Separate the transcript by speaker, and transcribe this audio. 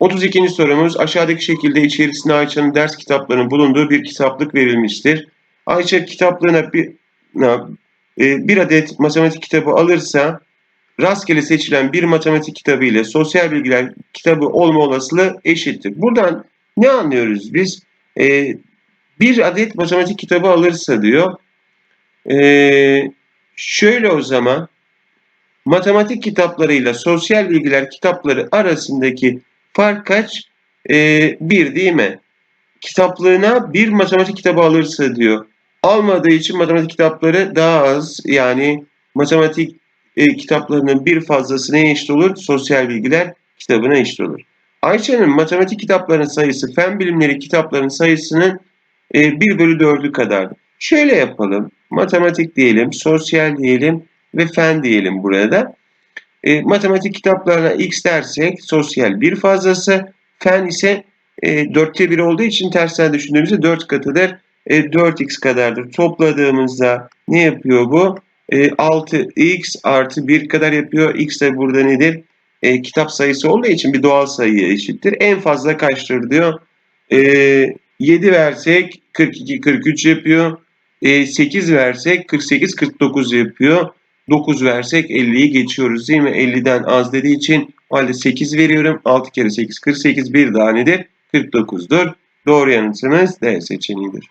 Speaker 1: 32. sorumuz aşağıdaki şekilde içerisinde Ayça'nın ders kitaplarının bulunduğu bir kitaplık verilmiştir. Ayça kitaplığına bir, e, bir adet matematik kitabı alırsa rastgele seçilen bir matematik kitabı ile sosyal bilgiler kitabı olma olasılığı eşittir. Buradan ne anlıyoruz biz? E, bir adet matematik kitabı alırsa diyor. E, şöyle o zaman matematik kitaplarıyla sosyal bilgiler kitapları arasındaki fark kaç? Ee, bir değil mi? Kitaplığına bir matematik kitabı alırsa diyor. Almadığı için matematik kitapları daha az. Yani matematik e, kitaplarının bir fazlası neye eşit olur? Sosyal bilgiler kitabına eşit olur. Ayça'nın matematik kitaplarının sayısı fen bilimleri kitaplarının sayısının e, 1 bölü 4'ü kadardır. Şöyle yapalım. Matematik diyelim, sosyal diyelim ve fen diyelim burada. E, matematik kitaplarına x dersek sosyal bir fazlası, fen ise e, dörtte bir olduğu için tersten düşündüğümüzde 4 katıdır. E, 4x kadardır. Topladığımızda ne yapıyor bu? E, 6x artı 1 kadar yapıyor. x de burada nedir? E, kitap sayısı olduğu için bir doğal sayıya eşittir. En fazla kaçtır diyor. E, 7 versek 42, 43 yapıyor. E, 8 versek 48, 49 yapıyor. 9 versek 50'yi geçiyoruz değil mi? 50'den az dediği için halde 8 veriyorum. 6 kere 8 48 bir daha nedir? 49'dur. Doğru yanıtımız D seçeneğidir.